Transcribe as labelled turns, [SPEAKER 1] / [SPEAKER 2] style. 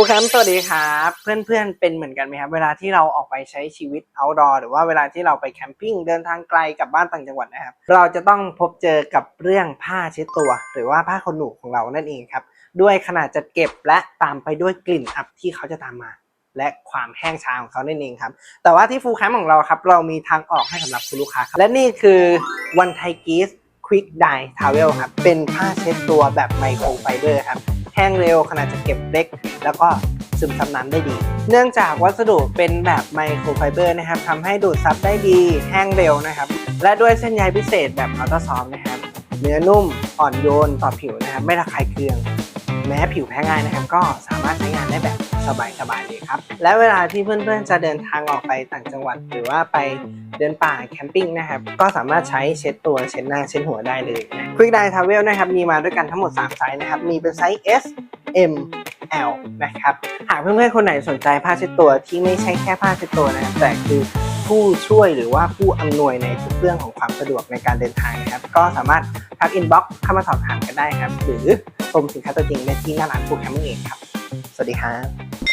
[SPEAKER 1] ครูแคมป์สวัสดีครับเพื่อนๆเป็นเหมือนกันไหมครับ เวลาที่เราออกไปใช้ชีวิต outdoor หรือว่าเวลาที่เราไปแคมปิ้งเดินทางไกลกลับบ้านต่างจังหวัดนะครับ เราจะต้องพบเจอกับเรื่องผ้าเช็ดตัว หรือว่าผ้าขนหนูของเรานั่นเองครับ ด้วยขนาดจัดเก็บและตามไปด้วยกลิ่นอับที่เขาจะตามมา และความแห้งชาของเขานั่นเองครับ แต่ว่าที่ฟูแคมป์ของเราครับเรามีทางออกให้สำหรับคุณลูกค้าครับและนี่คือวันไทกีสควิกไดทาวเวลครับเป็นผ้าเช็ดตัวแบบไมโครไฟเบอร์ครับ แห้งเร็วขนาดจะเก็บเล็ก แล้วก็ซึมซับน้ำได้ดี เนื่องจากวัสดุเป็นแบบไมโครไฟเบอร์นะครับทำให้ดูดซับได้ดีแห้งเร็วนะครับ และด้วยเส้นใยพิเศษแบบอัลตราซอมนะครับ เนื้อนุ่มอ่อนโยนต่อผิวนะครับ ไม่ระคายเคือง แม้ผิวแพ้ง่ายนะครับ ก็สามารถใช้งานได้แบบสบายๆเลยครับ และเวลาที่เพื่อนๆจะเดินทางออกไปต่างจังหวัด หรือว่าไปเดินป่าแคมปิ้งนะครับ ก็สามารถใช้เช็ดตัวเช็ดหน้าเช็ดหัวได้เลยนะ Quick Dye Travel นะครับมีมาด้วยกันทั้งหมด 3 ไซส์นะครับ มีเป็นไซส์ S M L นะครับ หากเพื่อนๆคนไหนสนใจผ้าเช็ดตัวที่ไม่ใช่แค่ผ้าเช็ดตัวนะครับแต่คือ ผู้ช่วยหรือว่าผู้อำนวยในทุกเรื่องของความสะดวกในการเดินทางนะครับ ก็สามารถทักอินบ็อกซ์เข้ามาสอบถามกันได้ครับ หรือชมสินค้าตัวจริงได้ที่หน้าร้านฟูแคมป์เองครับ สวัสดีครับ